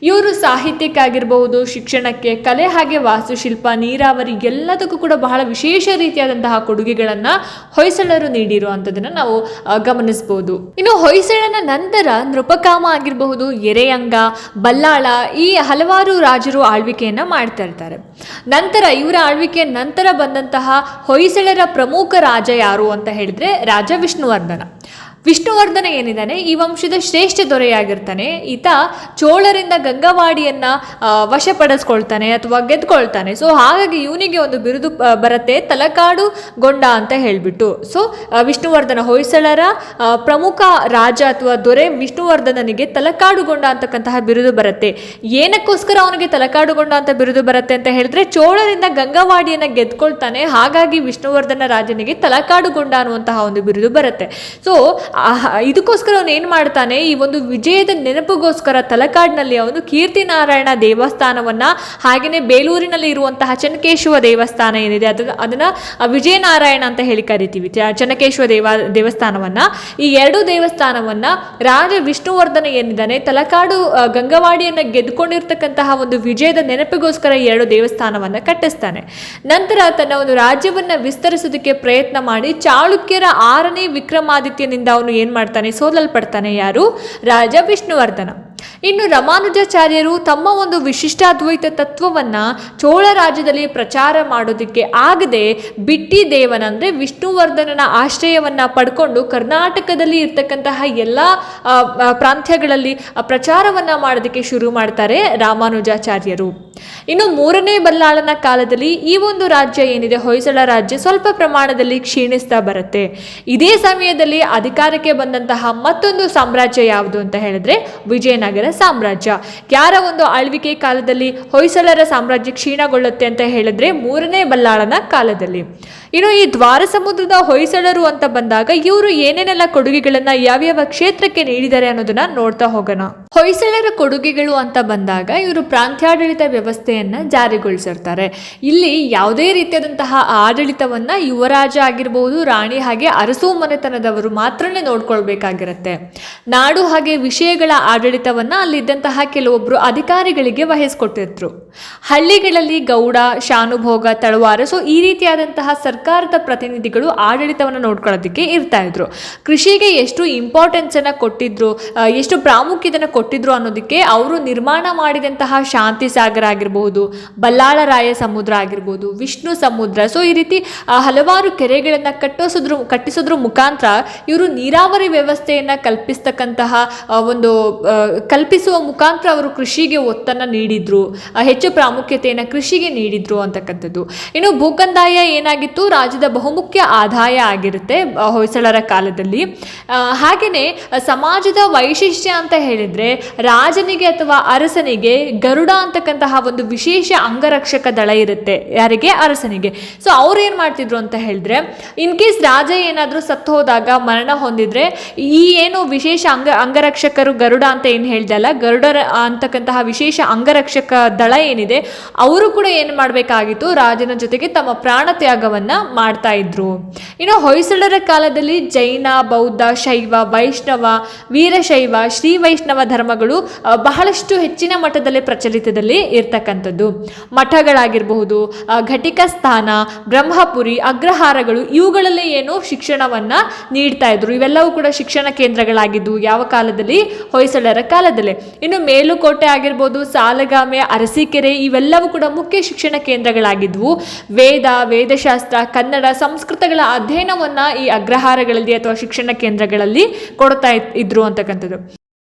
ಇವರು ಸಾಹಿತ್ಯಕ್ಕಾಗಿರಬಹುದು, ಶಿಕ್ಷಣಕ್ಕೆ, ಕಲೆ ಹಾಗೆ ವಾಸ್ತುಶಿಲ್ಪ, ನೀರಾವರಿ ಎಲ್ಲದಕ್ಕೂ ಕೂಡ ಬಹಳ ವಿಶೇಷ ರೀತಿಯಾದಂತಹ ಕೊಡುಗೆಗಳನ್ನ ಹೊಯ್ಸಳರು ನೀಡಿರುವಂಥದ್ದನ್ನು ನಾವು ಗಮನಿಸಬಹುದು ಇನ್ನು ಹೊಯ್ಸಳನ ನಂತರ ನೃಪಕಾಮ ಆಗಿರಬಹುದು, ಎರೆಯಂಗ, ಬಲ್ಲಾಳ ಈ ಹಲವಾರು ರಾಜರು ಆಳ್ವಿಕೆಯನ್ನ ಮಾಡ್ತಾ ಇರ್ತಾರೆ. ನಂತರ ಇವರ ಆಳ್ವಿಕೆಯ ನಂತರ ಬಂದಂತಹ ಹೊಯ್ಸಳರ ಪ್ರಮುಖ ರಾಜ ಯಾರು ಅಂತ ಹೇಳಿದ್ರೆ ರಾಜ ವಿಷ್ಣುವರ್ಧನ. ವಿಷ್ಣುವರ್ಧನ ಏನಿದ್ದಾನೆ, ಈ ವಂಶದ ಶ್ರೇಷ್ಠ ದೊರೆಯಾಗಿರ್ತಾನೆ. ಈತ ಚೋಳರಿಂದ ಗಂಗವಾಡಿಯನ್ನ ವಶಪಡಿಸ್ಕೊಳ್ತಾನೆ ಅಥವಾ ಗೆದ್ಕೊಳ್ತಾನೆ. ಸೊ ಹಾಗಾಗಿ ಇವನಿಗೆ ಒಂದು ಬಿರುದು ಬರುತ್ತೆ ತಲಕಾಡು ಗೊಂಡ ಅಂತ ಹೇಳ್ಬಿಟ್ಟು. ಸೊ ವಿಷ್ಣುವರ್ಧನ ಹೊಯ್ಸಳರ ಪ್ರಮುಖ ರಾಜ ಅಥವಾ ದೊರೆ ವಿಷ್ಣುವರ್ಧನನಿಗೆ ತಲಕಾಡುಗೊಂಡ ಅಂತಕ್ಕಂತಹ ಬಿರುದು ಬರುತ್ತೆ. ಏನಕ್ಕೋಸ್ಕರ ಅವನಿಗೆ ತಲಕಾಡುಗೊಂಡ ಅಂತ ಬಿರುದು ಬರುತ್ತೆ ಅಂತ ಹೇಳಿದ್ರೆ, ಚೋಳರಿಂದ ಗಂಗವಾಡಿಯನ್ನ ಗೆದ್ಕೊಳ್ತಾನೆ, ಹಾಗಾಗಿ ವಿಷ್ಣುವರ್ಧನ ರಾಜನಿಗೆ ತಲಕಾಡುಗೊಂಡ ಅನ್ನುವಂತಹ ಒಂದು ಬಿರುದು ಬರುತ್ತೆ. ಸೊ ಇದಕ್ಕೋಸ್ಕರ ಅವನು ಏನು ಮಾಡ್ತಾನೆ? ಈ ಒಂದು ವಿಜಯದ ನೆನಪಿಗೋಸ್ಕರ ತಲಕಾಡಿನಲ್ಲಿ ಅವನು ಕೀರ್ತಿನಾರಾಯಣ ದೇವಸ್ಥಾನವನ್ನ ಹಾಗೆಯೇ ಬೇಲೂರಿನಲ್ಲಿ ಇರುವಂತಹ ಚನ್ನಕೇಶವ ದೇವಸ್ಥಾನ ಏನಿದೆ, ಅದನ್ನ, ಅದನ್ನು ವಿಜಯನಾರಾಯಣ ಅಂತ ಹೇಳಿ ಕರಿತೀವಿ. ಚನ್ನಕೇಶವ ದೇವ, ದೇವಸ್ಥಾನವನ್ನ. ಈ ಎರಡು ದೇವಸ್ಥಾನವನ್ನ ರಾಜ ವಿಷ್ಣುವರ್ಧನ ಏನಿದ್ದಾನೆ, ತಲಕಾಡು ಗಂಗವಾಡಿಯನ್ನು ಗೆದ್ದುಕೊಂಡಿರ್ತಕ್ಕಂತಹ ಒಂದು ವಿಜಯದ ನೆನಪಿಗೋಸ್ಕರ ಎರಡು ದೇವಸ್ಥಾನವನ್ನ ಕಟ್ಟಿಸ್ತಾನೆ. ನಂತರ ತನ್ನ ಒಂದು ರಾಜ್ಯವನ್ನ ವಿಸ್ತರಿಸೋದಕ್ಕೆ ಪ್ರಯತ್ನ ಮಾಡಿ, ಚಾಳುಕ್ಯರ ಆರನೇ ವಿಕ್ರಮಾದಿತ್ಯನಿಂದ ಅವನು ಏನು ಮಾಡ್ತಾನೆ? ಸೋಲಲ್ಪಡ್ತಾನೆ ಯಾರು? ರಾಜ ವಿಷ್ಣುವರ್ಧನ. ಇನ್ನು ರಾಮಾನುಜಾಚಾರ್ಯರು ತಮ್ಮ ಒಂದು ವಿಶಿಷ್ಟಾದ್ವೈತ ತತ್ವವನ್ನ ಚೋಳ ರಾಜ್ಯದಲ್ಲಿ ಪ್ರಚಾರ ಮಾಡೋದಕ್ಕೆ ಆಗದೆ ಬಿಟ್ಟಿ ದೇವನ, ಅಂದ್ರೆ ವಿಷ್ಣುವರ್ಧನನ ಆಶ್ರಯವನ್ನ ಪಡ್ಕೊಂಡು ಕರ್ನಾಟಕದಲ್ಲಿ ಇರ್ತಕ್ಕಂತಹ ಎಲ್ಲ ಪ್ರಾಂತ್ಯಗಳಲ್ಲಿ ಪ್ರಚಾರವನ್ನ ಮಾಡೋದಕ್ಕೆ ಶುರು ಮಾಡ್ತಾರೆ ರಾಮಾನುಜಾಚಾರ್ಯರು. ಇನ್ನು ಮೂರನೇ ಬಲ್ಲಾಳನ ಕಾಲದಲ್ಲಿ ಈ ಒಂದು ರಾಜ್ಯ ಏನಿದೆ, ಹೊಯ್ಸಳ ರಾಜ್ಯ ಸ್ವಲ್ಪ ಪ್ರಮಾಣದಲ್ಲಿ ಕ್ಷೀಣಿಸ್ತಾ ಬರುತ್ತೆ. ಇದೇ ಸಮಯದಲ್ಲಿ ಅಧಿಕಾರಕ್ಕೆ ಬಂದಂತಹ ಮತ್ತೊಂದು ಸಾಮ್ರಾಜ್ಯ ಯಾವುದು ಅಂತ ಹೇಳಿದ್ರೆ ವಿಜಯನಗರ. ಸಾಮ್ರಾಜ್ಯ. ಯಾರ ಒಂದು ಆಳ್ವಿಕೆ ಕಾಲದಲ್ಲಿ ಹೊಯ್ಸಳರ ಸಾಮ್ರಾಜ್ಯ ಕ್ಷೀಣಗೊಳ್ಳುತ್ತೆ ಅಂತ ಹೇಳಿದ್ರೆ ಮೂರನೇ ಬಲ್ಲಾಳನ ಕಾಲದಲ್ಲಿ. ಇನ್ನು ಈ ದ್ವಾರ ಸಮುದ್ರದ ಹೊಯ್ಸಳರು ಅಂತ ಬಂದಾಗ ಇವರು ಏನೇನೆಲ್ಲ ಕೊಡುಗೆಗಳನ್ನ ಯಾವ್ಯಾವ ಕ್ಷೇತ್ರಕ್ಕೆ ನೀಡಿದ್ದಾರೆ ಅನ್ನೋದನ್ನ ನೋಡ್ತಾ ಹೋಗೋಣ. ಹೊಯ್ಸಳರ ಕೊಡುಗೆಗಳು ಅಂತ ಬಂದಾಗ ಇವರು ಪ್ರಾಂತ್ಯಾಡಳಿತ ವ್ಯವಸ್ಥೆಯನ್ನ ಜಾರಿಗೊಳಿಸಿರ್ತಾರೆ. ಇಲ್ಲಿ ಯಾವುದೇ ರೀತಿಯಾದಂತಹ ಆಡಳಿತವನ್ನ ಯುವರಾಜ ಆಗಿರಬಹುದು ರಾಣಿ ಹಾಗೆ ಅರಸು ಮನೆತನದವರು ಮಾತ್ರನೇ ನೋಡ್ಕೊಳ್ಬೇಕಾಗಿರುತ್ತೆ. ನಾಡು ಹಾಗೆ ವಿಷಯಗಳ ಆಡಳಿತವನ್ನ ಅಲ್ಲಿದ್ದಂತಹ ಕೆಲವೊಬ್ಬರು ಅಧಿಕಾರಿಗಳಿಗೆ ವಹಿಸ್ಕೊಟ್ಟಿದ್ರು. ಹಳ್ಳಿಗಳಲ್ಲಿ ಗೌಡ, ಶಾನುಭೋಗ, ತಳವಾರ ಸೊ ಈ ರೀತಿಯಾದಂತಹ ಸರ್ಕಾರದ ಪ್ರತಿನಿಧಿಗಳು ಆಡಳಿತವನ್ನು ನೋಡ್ಕೊಳ್ಳೋದಕ್ಕೆ ಇರ್ತಾ ಇದ್ರು. ಕೃಷಿಗೆ ಎಷ್ಟು ಇಂಪಾರ್ಟೆನ್ಸ್ ಅನ್ನ ಕೊಟ್ಟಿದ್ರು ಎಷ್ಟು ಪ್ರಾಮುಖ್ಯತೆಯನ್ನು ಕೊಟ್ಟಿದ್ರು ಅನ್ನೋದಕ್ಕೆ ಅವರು ನಿರ್ಮಾಣ ಮಾಡಿದಂತಹ ಶಾಂತಿ ಸಾಗರ ಆಗಿರಬಹುದು ಬಲ್ಲಾಳರಾಯ ಸಮುದ್ರ ಆಗಿರ್ಬೋದು, ವಿಷ್ಣು ಸಮುದ್ರ ಸೊ ಈ ರೀತಿ ಹಲವಾರು ಕೆರೆಗಳನ್ನು ಕಟ್ಟಿಸೋದ್ರ ಕಟ್ಟಿಸೋದ್ರ ಮುಖಾಂತರ ಇವರು ನೀರಾವರಿ ವ್ಯವಸ್ಥೆಯನ್ನು ಕಲ್ಪಿಸ್ತಕ್ಕಂತಹ ಒಂದು ಕಲ್ಪಿಸುವ ಮುಖಾಂತರ ಅವರು ಕೃಷಿಗೆ ಒತ್ತನ್ನು ನೀಡಿದ್ರು. ಹೆಚ್ಚು ಪ್ರಾಮುಖ್ಯತೆಯನ್ನು ಕೃಷಿಗೆ ನೀಡಿದ್ರು ಅಂತಕ್ಕಂಥದ್ದು. ಇನ್ನು ಭೂಕಂದಾಯ ಏನಾಗಿತ್ತು? ರಾಜ್ಯದ ಬಹುಮುಖ್ಯ ಆದಾಯ ಆಗಿರುತ್ತೆ ಹೊಯ್ಸಳರ ಕಾಲದಲ್ಲಿ. ಹಾಗೆಯೇ ಸಮಾಜದ ವೈಶಿಷ್ಟ್ಯ ಅಂತ ಹೇಳಿದರೆ ರಾಜನಿಗೆ ಅಥವಾ ಅರಸನಿಗೆ ಗರುಡ ಅಂತಕ್ಕಂತಹ ಒಂದು ವಿಶೇಷ ಅಂಗರಕ್ಷಕ ದಳ ಇರುತ್ತೆ. ಯಾರಿಗೆ? ಅರಸನಿಗೆ. ಸೊ ಅವ್ರು ಏನು ಮಾಡ್ತಿದ್ರು ಅಂತ ಹೇಳಿದ್ರೆ ಇನ್ ಕೇಸ್ ರಾಜ ಏನಾದರೂ ಸತ್ತು ಹೋದಾಗ, ಮರಣ ಹೊಂದಿದ್ರೆ ಈ ಏನು ವಿಶೇಷ ಅಂಗ, ಅಂಗರಕ್ಷಕರು ಗರುಡ ಅಂತ ಏನು ಹೇಳ್ದಲ್ಲ ಗರುಡರ ಅಂತಕ್ಕಂತಹ ವಿಶೇಷ ಅಂಗರಕ್ಷಕ ದಳ ಏನಿದೆ, ಅವರು ಕೂಡ ಏನು ಮಾಡಬೇಕಾಗಿತ್ತು, ರಾಜನ ಜೊತೆಗೆ ತಮ್ಮ ಪ್ರಾಣ ತ್ಯಾಗವನ್ನು ಮಾಡ್ತಾ ಇದ್ರು. ಇನ್ನು ಹೊಯ್ಸಳರ ಕಾಲದಲ್ಲಿ ಜೈನ, ಬೌದ್ಧ, ಶೈವ, ವೈಷ್ಣವ, ವೀರಶೈವ, ಶ್ರೀ ವೈಷ್ಣವ ಧರ್ಮಗಳು ಬಹಳಷ್ಟು ಹೆಚ್ಚಿನ ಮಠದಲ್ಲಿ ಪ್ರಚಲಿತದಲ್ಲಿ ಇರ್ತಕ್ಕಂಥದ್ದು. ಮಠಗಳಾಗಿರಬಹುದು ಘಟಿಕ ಸ್ಥಾನ, ಬ್ರಹ್ಮಪುರಿ, ಅಗ್ರಹಾರಗಳು, ಇವುಗಳಲ್ಲಿ ಏನು ಶಿಕ್ಷಣವನ್ನ ನೀಡ್ತಾ ಇದ್ರು. ಇವೆಲ್ಲವೂ ಕೂಡ ಶಿಕ್ಷಣ ಕೇಂದ್ರಗಳಾಗಿದ್ದು, ಯಾವ ಕಾಲದಲ್ಲಿ? ಹೊಯ್ಸಳರ ಕಾಲದಲ್ಲಿ ಇನ್ನು ಮೇಲುಕೋಟೆ ಆಗಿರ್ಬೋದು, ಸಾಲಗಾಮೆ, ಅರಸೀಕೆರೆ ಇವೆಲ್ಲವೂ ಕೂಡ ಮುಖ್ಯ ಶಿಕ್ಷಣ ಕೇಂದ್ರಗಳಾಗಿದ್ವು. ವೇದ, ವೇದಶಾಸ್ತ್ರ, ಕನ್ನಡ ಸಂಸ್ಕೃತಗಳ ಅಧ್ಯಯನವನ್ನ ಈ ಅಗ್ರಹಾರಗಳಲ್ಲಿ ಅಥವಾ ಶಿಕ್ಷಣ ಕೇಂದ್ರಗಳಲ್ಲಿ ಕೊಡ್ತಾ ಇದ್- ಇದ್ರು ಅಂತಕ್ಕಂಥದ್ದು.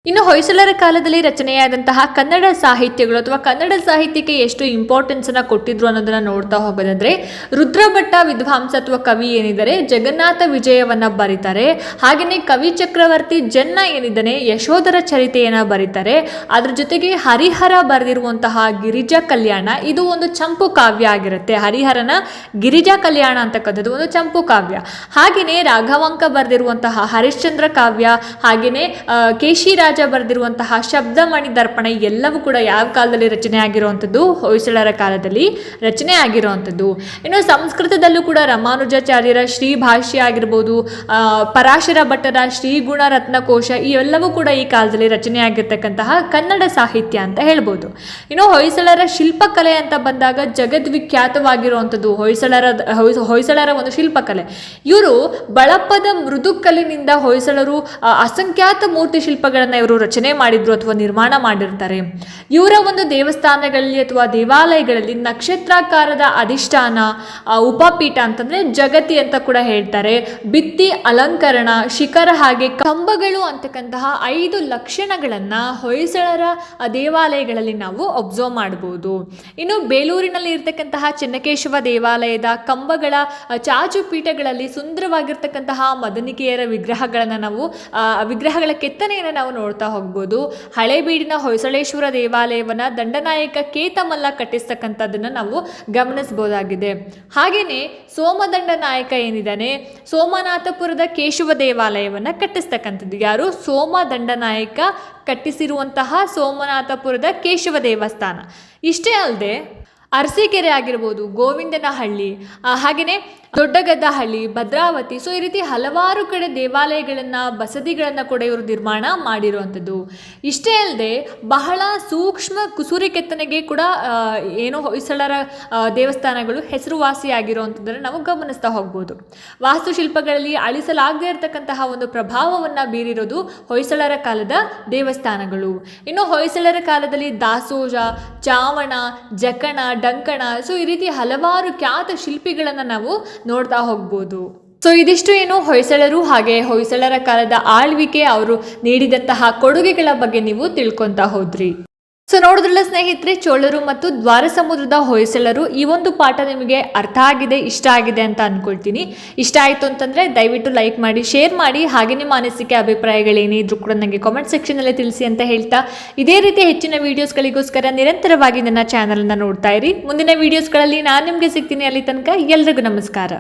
ಇನ್ನು ಹೊಯ್ಸಳರ ಕಾಲದಲ್ಲಿ ರಚನೆಯಾದಂತಹ ಕನ್ನಡ ಸಾಹಿತ್ಯಗಳು ಅಥವಾ ಕನ್ನಡ ಸಾಹಿತ್ಯಕ್ಕೆ ಎಷ್ಟು ಇಂಪಾರ್ಟೆನ್ಸ್ ಅನ್ನ ಕೊಟ್ಟಿದ್ರು ಅನ್ನೋದನ್ನ ನೋಡ್ತಾ ಹೋಗೋದಂದ್ರೆ ರುದ್ರಭಟ್ಟ ವಿದ್ವಾಂಸ ಅಥವಾ ಕವಿ ಏನಿದ್ದಾರೆ ಜಗನ್ನಾಥ ವಿಜಯವನ್ನ ಬರೀತಾರೆ ಹಾಗೆಯೇ ಕವಿ ಚಕ್ರವರ್ತಿ ಜನ್ನ ಏನಿದ್ದಾನೆ ಯಶೋಧರ ಚರಿತೆಯನ್ನು ಬರೀತಾರೆ. ಅದ್ರ ಜೊತೆಗೆ ಹರಿಹರ ಬರೆದಿರುವಂತಹ ಗಿರಿಜಾ ಕಲ್ಯಾಣ ಇದು ಒಂದು ಚಂಪು ಕಾವ್ಯ ಆಗಿರುತ್ತೆ. ಹರಿಹರನ ಗಿರಿಜಾ ಕಲ್ಯಾಣ ಅಂತಕ್ಕಂಥದ್ದು ಒಂದು ಚಂಪು ಕಾವ್ಯ. ಹಾಗೆಯೇ ರಾಘವಾಂಕ ಬರೆದಿರುವಂತಹ ಹರಿಶ್ಚಂದ್ರ ಕಾವ್ಯ ಹಾಗೆಯೇ ಆ, ಕೇಶಿರಾಜ ಬರೆದಿರುವಂತಹ ಶಬ್ದಮಣಿ ದರ್ಪಣ ಎಲ್ಲವೂ ಕೂಡ ಯಾವ ಕಾಲದಲ್ಲಿ ರಚನೆ ಆಗಿರುವಂಥದ್ದು? ಹೊಯ್ಸಳರ ಕಾಲದಲ್ಲಿ ರಚನೆ ಆಗಿರುವಂಥದ್ದು. ಇನ್ನು ಸಂಸ್ಕೃತದಲ್ಲೂ ಕೂಡ ರಾಮಾನುಜಾಚಾರ್ಯರ ಶ್ರೀ ಭಾಷ್ಯ ಆಗಿರ್ಬೋದು ಪರಾಶರ ಭಟ್ಟರ ಶ್ರೀಗುಣ ರತ್ನಕೋಶ ಈ ಎಲ್ಲವೂ ಕೂಡ ಈ ಕಾಲದಲ್ಲಿ ರಚನೆ ಆಗಿರ್ತಕ್ಕಂತಹ ಕನ್ನಡ ಸಾಹಿತ್ಯ ಅಂತ ಹೇಳ್ಬೋದು. ಇನ್ನು ಹೊಯ್ಸಳರ ಶಿಲ್ಪಕಲೆ ಅಂತ ಬಂದಾಗ ಜಗದ್ವಿಖ್ಯಾತವಾಗಿರುವಂಥದ್ದು ಹೊಯ್ಸಳರ ಹೊಯ್ಸಳರ ಒಂದು ಶಿಲ್ಪಕಲೆ. ಇವರು ಬಳಪದ ಮೃದುಕಲಿನಿಂದ ಹೊಯ್ಸಳರು ಅಸಂಖ್ಯಾತ ಮೂರ್ತಿ ಶಿಲ್ಪಗಳನ್ನು ಇವರು ರಚನೆ ಮಾಡಿದ್ರು ಅಥವಾ ನಿರ್ಮಾಣ ಮಾಡಿರ್ತಾರೆ. ಇವರ ಒಂದು ದೇವಸ್ಥಾನಗಳಲ್ಲಿ ಅಥವಾ ದೇವಾಲಯಗಳಲ್ಲಿ ನಕ್ಷತ್ರಾಕಾರದ ಅಧಿಷ್ಠಾನ ಉಪಪೀಠ ಅಂತಂದ್ರೆ ಜಗತಿ ಅಂತ ಕೂಡ ಹೇಳ್ತಾರೆ. ಬಿತ್ತಿ ಅಲಂಕರಣ, ಶಿಖರ ಹಾಗೆ ಕಂಬಗಳು ಅಂತಕ್ಕಂತಹ ಐದು ಲಕ್ಷಣಗಳನ್ನ ಹೊಯ್ಸಳರ ದೇವಾಲಯಗಳಲ್ಲಿ ನಾವು ಅಬ್ಸರ್ವ್ ಮಾಡಬಹುದು. ಇನ್ನು ಬೇಲೂರಿನಲ್ಲಿ ಇರ್ತಕ್ಕಂತಹ ಚೆನ್ನಕೇಶವ ದೇವಾಲಯದ ಕಂಬಗಳ ಚಾಚು ಪೀಠಗಳಲ್ಲಿ ಸುಂದರವಾಗಿರ್ತಕ್ಕಂತಹ ಮದನಿಕೆಯರ ವಿಗ್ರಹಗಳನ್ನು ನಾವು ವಿಗ್ರಹಗಳ ಕೆತ್ತನೆಯನ್ನು ನಾವು ನೋಡ್ತಾ ಹೋಗ್ಬೋದು. ಹಳೇಬೀಡಿನ ಹೊಯ್ಸಳೇಶ್ವರ ದೇವಾಲಯವನ್ನ ದಂಡನಾಯಕ ಕೇತಮಲ್ಲ ಕಟ್ಟಿಸ್ತಕ್ಕಂಥದ್ದನ್ನು ನಾವು ಗಮನಿಸಬಹುದಾಗಿದೆ ಹಾಗೆಯೇ ಸೋಮದಂಡ ನಾಯಕ ಏನಿದ್ದಾನೆ? ಸೋಮನಾಥಪುರದ ಕೇಶವ ದೇವಾಲಯವನ್ನ ಕಟ್ಟಿಸ್ತಕ್ಕಂಥದ್ದು ಯಾರು? ಸೋಮದಂಡ ನಾಯಕ ಕಟ್ಟಿಸಿರುವಂತಹ ಸೋಮನಾಥಪುರದ ಕೇಶವ ದೇವಸ್ಥಾನ. ಇಷ್ಟೇ ಅಲ್ಲದೆ ಅರಸೀಕೆರೆ ಆಗಿರ್ಬೋದು, ಗೋವಿಂದನಹಳ್ಳಿ ಹಾಗೆಯೇ ದೊಡ್ಡಗದ್ದಹಳ್ಳಿ, ಭದ್ರಾವತಿ ಸೊ ಈ ರೀತಿ ಹಲವಾರು ಕಡೆ ದೇವಾಲಯಗಳನ್ನು, ಬಸದಿಗಳನ್ನು ಕೂಡ ಇವರು ನಿರ್ಮಾಣ ಮಾಡಿರುವಂಥದ್ದು. ಇಷ್ಟೇ ಅಲ್ಲದೆ ಬಹಳ ಸೂಕ್ಷ್ಮ ಕುಸೂರಿ ಕೆತ್ತನೆಗೆ ಕೂಡ ಏನೋ ಹೊಯ್ಸಳರ ದೇವಸ್ಥಾನಗಳು ಹೆಸರುವಾಸಿಯಾಗಿರುವಂಥದ್ದನ್ನು ನಾವು ಗಮನಿಸ್ತಾ ಹೋಗ್ಬೋದು. ವಾಸ್ತುಶಿಲ್ಪಗಳಲ್ಲಿ ಅಳಿಸಲಾಗದೇ ಇರತಕ್ಕಂತಹ ಒಂದು ಪ್ರಭಾವವನ್ನು ಬೀರಿರೋದು ಹೊಯ್ಸಳರ ಕಾಲದ ದೇವಸ್ಥಾನಗಳು. ಇನ್ನು ಹೊಯ್ಸಳರ ಕಾಲದಲ್ಲಿ ದಾಸೋಜ, ಚಾವಣ, ಜಕಣ ಡಂಕಣ. ಸೊ ಈ ರೀತಿ ಹಲವಾರು ಖ್ಯಾತ ಶಿಲ್ಪಿಗಳನ್ನು ನಾವು ನೋಡ್ತಾ ಹೋಗ್ಬೋದು. ಸೊ ಇದಿಷ್ಟು ಏನು ಹೊಯ್ಸಳರು ಹಾಗೆ ಹೊಯ್ಸಳರ ಕಾಲದ ಆಳ್ವಿಕೆ ಅವರು ನೀಡಿದಂತಹ ಕೊಡುಗೆಗಳ ಬಗ್ಗೆ ನೀವು ತಿಳ್ಕೊತಾ ಹೋದ್ರಿ. ಸೊ ನೋಡಿದ್ರಲ್ಲ ಸ್ನೇಹಿತರೆ, ಚೋಳರು ಮತ್ತು ದ್ವಾರ ಸಮುದ್ರದ ಹೊಯ್ಸಳರು ಈ ಒಂದು ಪಾಠ ನಿಮಗೆ ಅರ್ಥ ಆಗಿದೆ, ಇಷ್ಟ ಆಗಿದೆ ಅಂತ ಅಂದ್ಕೊಳ್ತೀನಿ ಇಷ್ಟ ಆಯಿತು ಅಂತಂದರೆ ದಯವಿಟ್ಟು ಲೈಕ್ ಮಾಡಿ ಶೇರ್ ಮಾಡಿ, ಹಾಗೆ ನಿಮ್ಮ ಅನಿಸಿಕೆ ಅಭಿಪ್ರಾಯಗಳೇನೇ ಇದ್ರೂ ಕೂಡ ನನಗೆ ಕಾಮೆಂಟ್ ಸೆಕ್ಷನಲ್ಲಿ ತಿಳಿಸಿ ಅಂತ ಹೇಳ್ತಾ ಇದೇ ರೀತಿ ಹೆಚ್ಚಿನ ವೀಡಿಯೋಸ್ಗಳಿಗೋಸ್ಕರ ನಿರಂತರವಾಗಿ ನನ್ನ ಚಾನಲನ್ನು ನೋಡ್ತಾ ಇರಿ. ಮುಂದಿನ ವೀಡಿಯೋಸ್ಗಳಲ್ಲಿ ನಾನು ನಿಮಗೆ ಸಿಗ್ತೀನಿ ಅಲ್ಲಿ ತನಕ ಎಲ್ರಿಗೂ ನಮಸ್ಕಾರ.